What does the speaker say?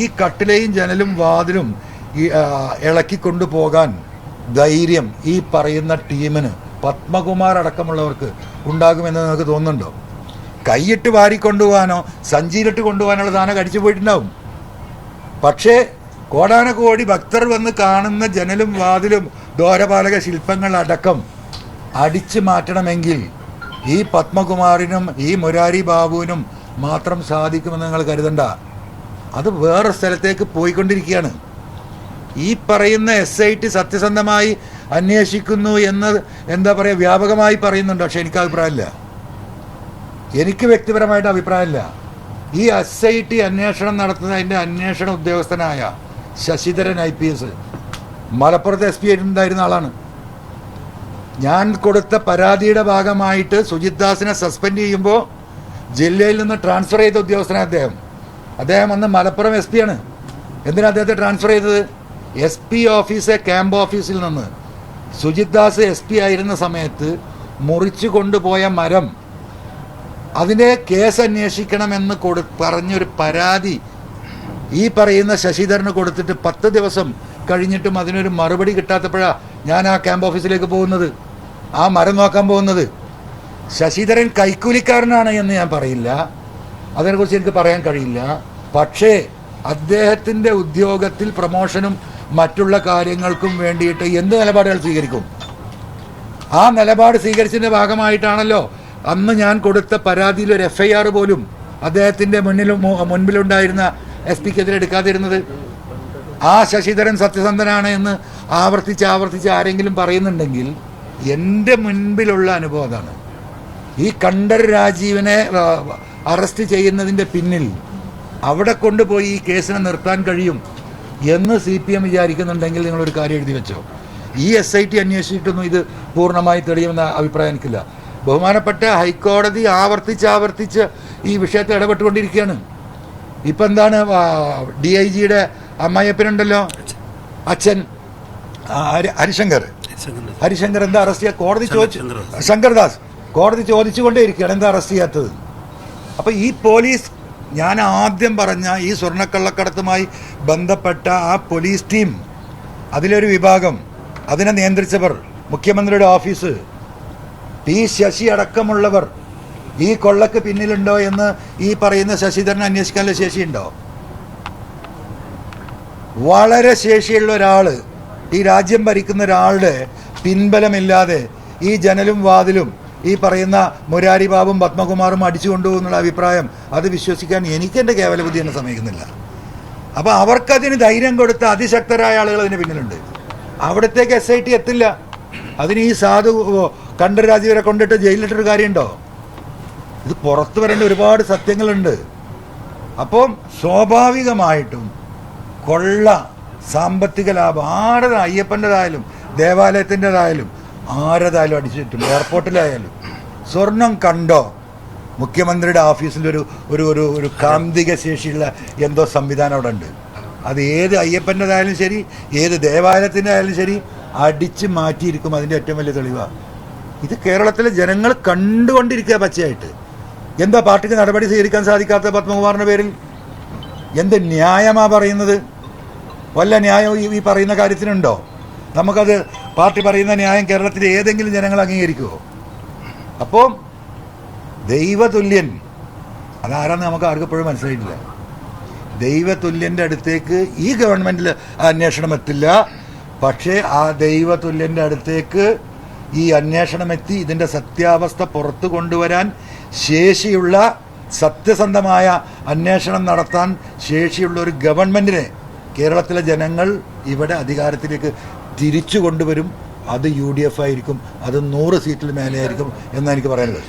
ഈ കട്ടിലെയും ജനലും വാതിലും ഇളക്കി കൊണ്ടുപോകാൻ ധൈര്യം ഈ പറയുന്ന ടീമിന് പത്മകുമാർ അടക്കമുള്ളവർക്ക് ഉണ്ടാകുമെന്ന് നിങ്ങൾക്ക് തോന്നുന്നുണ്ടോ? കൈയിട്ട് വാരി കൊണ്ടുപോകാനോ സഞ്ചിയിലിട്ട് കൊണ്ടുപോകാനുള്ള സാധനം കടിച്ചു പോയിട്ടുണ്ടാവും. പക്ഷേ കോടാനക്കോടി ഭക്തർ വന്ന് കാണുന്ന ജനലും വാതിലും ദോരപാലക ശില്പങ്ങൾ അടക്കം അടിച്ചു മാറ്റണമെങ്കിൽ ഈ പത്മകുമാറിനും ഈ മുരാരി ബാബുവിനും മാത്രം സാധിക്കുമെന്ന് നിങ്ങൾ കരുതണ്ട. അത് വേറെ സ്ഥലത്തേക്ക് പോയിക്കൊണ്ടിരിക്കുകയാണ്. ഈ പറയുന്ന എസ് ഐ ടി സത്യസന്ധമായി അന്വേഷിക്കുന്നു എന്ന് എന്താ പറയുക വ്യാപകമായി പറയുന്നുണ്ട്. പക്ഷെ എനിക്ക് അഭിപ്രായമില്ല. എനിക്ക് വ്യക്തിപരമായിട്ട് അഭിപ്രായമില്ല. ഈ എസ് ഐ ടി അന്വേഷണം നടത്തുന്ന അതിന്റെ അന്വേഷണ ഉദ്യോഗസ്ഥനായ ശശിധരൻ ഐ പി എസ്. മലപ്പുറത്ത് എസ് പി ഉണ്ടായിരുന്ന ആളാണ്. ഞാൻ കൊടുത്ത പരാതിയുടെ ഭാഗമായിട്ട് സുജിത് ദാസിനെ സസ്പെൻഡ് ചെയ്യുമ്പോൾ ജില്ലയിൽ നിന്ന് ട്രാൻസ്ഫർ ചെയ്ത ഉദ്യോഗസ്ഥനാണ് അദ്ദേഹം. അദ്ദേഹം അന്ന് മലപ്പുറം എസ് പിയാണ്. എന്തിനാണ് അദ്ദേഹത്തെ ട്രാൻസ്ഫർ ചെയ്തത്? എസ് പി ഓഫീസ് ക്യാമ്പ് ഓഫീസിൽ നിന്ന്. സുജിത് ദാസ് എസ് പി ആയിരുന്ന സമയത്ത് മുറിച്ചു കൊണ്ടുപോയ മരം അതിനെ കേസ് അന്വേഷിക്കണമെന്ന് കൊടു പറഞ്ഞൊരു പരാതി ഈ പറയുന്ന ശശിധരന് കൊടുത്തിട്ട് പത്ത് ദിവസം കഴിഞ്ഞിട്ടും അതിനൊരു മറുപടി കിട്ടാത്തപ്പോഴാണ് ഞാൻ ആ ക്യാമ്പ് ഓഫീസിലേക്ക് പോകുന്നത്. ആ മരം നോക്കാൻ പോകുന്നത്. ശശിധരൻ കൈക്കൂലിക്കാരനാണ് എന്ന് ഞാൻ പറയില്ല. അതിനെക്കുറിച്ച് എനിക്ക് പറയാൻ കഴിയില്ല. പക്ഷേ അദ്ദേഹത്തിന്റെ ഉദ്യോഗത്തിൽ പ്രമോഷനും മറ്റുള്ള കാര്യങ്ങൾക്കും വേണ്ടിയിട്ട് എന്ത് നിലപാടുകൾ സ്വീകരിക്കും? ആ നിലപാട് സ്വീകരിച്ചതിന്റെ ഭാഗമായിട്ടാണല്ലോ അന്ന് ഞാൻ കൊടുത്ത പരാതിയിൽ ഒരു എഫ് ഐ ആർ പോലും അദ്ദേഹത്തിന്റെ മുന്നിലും മുൻപിലുണ്ടായിരുന്ന എസ് പിക്കെതിരെ എടുക്കാതിരുന്നത്. ആ ശശിധരൻ സത്യസന്ധനാണ് എന്ന് ആവർത്തിച്ച് ആവർത്തിച്ച് ആരെങ്കിലും പറയുന്നുണ്ടെങ്കിൽ എന്റെ മുൻപിലുള്ള അനുഭവം അതാണ്. ഈ കണ്ടർ രാജീവിനെ അറസ്റ്റ് ചെയ്യുന്നതിന്റെ പിന്നിൽ അവിടെ കൊണ്ടുപോയി ഈ കേസിനെ നിർത്താൻ കഴിയും എന്ന് സി പി എം വിചാരിക്കുന്നുണ്ടെങ്കിൽ നിങ്ങളൊരു കാര്യം എഴുതി വെച്ചോ. ഈ എസ് ഐ ടി അന്വേഷിച്ചിട്ടൊന്നും ഇത് പൂർണമായി തെളിയുമെന്ന അഭിപ്രായം എനിക്കില്ല. ബഹുമാനപ്പെട്ട ഹൈക്കോടതി ആവർത്തിച്ച് ആവർത്തിച്ച് ഈ വിഷയത്തെ ഇടപെട്ടുകൊണ്ടിരിക്കുകയാണ്. ഇപ്പം എന്താണ് ഡി ഐ ജിയുടെ അമ്മായിയപ്പനുണ്ടല്ലോ? അച്ഛൻ ഹരിശങ്കർ. ഹരിശങ്കർ എന്താ അറസ്റ്റ് ചെയ്യാ? കോടതി ചോദിച്ചു ശങ്കർദാസ് കോടതി ചോദിച്ചുകൊണ്ടേ ഇരിക്കുകയാണ് എന്താ അറസ്റ്റ് ചെയ്യാത്തത്? അപ്പൊ ഈ പോലീസ് ഞാൻ ആദ്യം പറഞ്ഞ ഈ സ്വർണക്കള്ളക്കടത്തുമായി ബന്ധപ്പെട്ട ആ പോലീസ് ടീം അതിലൊരു വിഭാഗം അതിനെ നിയന്ത്രിച്ചവർ മുഖ്യമന്ത്രിയുടെ ഓഫീസ് പി ശശി അടക്കമുള്ളവർ ഈ കൊള്ളക്ക് പിന്നിലുണ്ടോ എന്ന് ഈ പറയുന്ന ശശിധരൻ അന്വേഷിക്കാനുള്ള ശേഷിയുണ്ടോ? വളരെ ശേഷിയുള്ള ഒരാൾ ഈ രാജ്യം ഭരിക്കുന്ന ഒരാളുടെ പിൻബലമില്ലാതെ ഈ ജനലും വാതിലും ഈ പറയുന്ന മുരാരി ബാബും പത്മകുമാറും അടിച്ചു കൊണ്ടുപോകുന്നുള്ള അഭിപ്രായം അത് വിശ്വസിക്കാൻ എനിക്ക് എന്റെ കേവല ബുദ്ധി എന്നെ സമ്മതിക്കുന്നില്ല അപ്പോൾ അവർക്കതിന് ധൈര്യം കൊടുത്ത അതിശക്തരായ ആളുകൾ അതിന് പിന്നിലുണ്ട്. അവിടത്തേക്ക് എസ് ഐ ടി എത്തില്ല. അതിന് ഈ സാധു കണ്ടർ വരെ കൊണ്ടിട്ട് ജയിലിലിട്ടൊരു കാര്യമുണ്ടോ? ഇത് പുറത്തു വരേണ്ട ഒരുപാട് സത്യങ്ങളുണ്ട്. അപ്പം സ്വാഭാവികമായിട്ടും കൊള്ള സാമ്പത്തിക ലാഭം ആരുടെ അയ്യപ്പന്റെതായാലും ദേവാലയത്തിന്റെതായാലും ആരതായാലും അടിച്ചിട്ടും എയർപോർട്ടിലായാലും. സ്വർണം കണ്ടോ? മുഖ്യമന്ത്രിയുടെ ഓഫീസിൽ ഒരു ഒരു ഒരു കാന്തിക ശേഷിയുള്ള എന്തോ സംവിധാനം അവിടെ ഉണ്ട്. അത് ഏത് അയ്യപ്പന്റെതായാലും ശരി ഏത് ദേവാലയത്തിന്റെ ആയാലും ശരി അടിച്ച് മാറ്റിയിരിക്കും അതിന്റെ ഏറ്റവും വലിയ തെളിവാണ് ഇത് കേരളത്തിലെ ജനങ്ങൾ കണ്ടുകൊണ്ടിരിക്കുക പച്ചയായിട്ട്. എന്താ പാർട്ടിക്ക് നടപടി സ്വീകരിക്കാൻ സാധിക്കാത്ത പത്മകുമാറിന്റെ പേരിൽ? എന്ത് ന്യായമാണ് പറയുന്നത്? വല്ല ന്യായം ഈ പറയുന്ന കാര്യത്തിനുണ്ടോ? നമുക്കത് പാർട്ടി പറയുന്ന ന്യായം കേരളത്തിലെ ഏതെങ്കിലും ജനങ്ങൾ അംഗീകരിക്കുമോ അപ്പോൾ ദൈവതുല്യൻ അതാരാന്ന് നമുക്ക് ആർക്കും ഇപ്പോഴും മനസ്സിലായിട്ടില്ല. ദൈവതുല്യന്റെ അടുത്തേക്ക് ഈ ഗവൺമെന്റിൽ അന്വേഷണം എത്തില്ല. പക്ഷേ ആ ദൈവതുല്യന്റെ അടുത്തേക്ക് ഈ അന്വേഷണം എത്തി. ഇതിന്റെ സത്യാവസ്ഥ പുറത്തു കൊണ്ടുവരാൻ ശേഷിയുള്ള സത്യസന്ധമായ അന്വേഷണം നടത്താൻ ശേഷിയുള്ള ഒരു ഗവൺമെന്റിനെ കേരളത്തിലെ ജനങ്ങൾ ഇവിടെ അധികാരത്തിലേക്ക് തിരിച്ചു കൊണ്ടുവരും. അത് യു ഡി എഫ് ആയിരിക്കും. അത് നൂറ് സീറ്റിൽ മേലെയായിരിക്കും എന്നാണ് എനിക്ക് പറയാനുള്ളത്.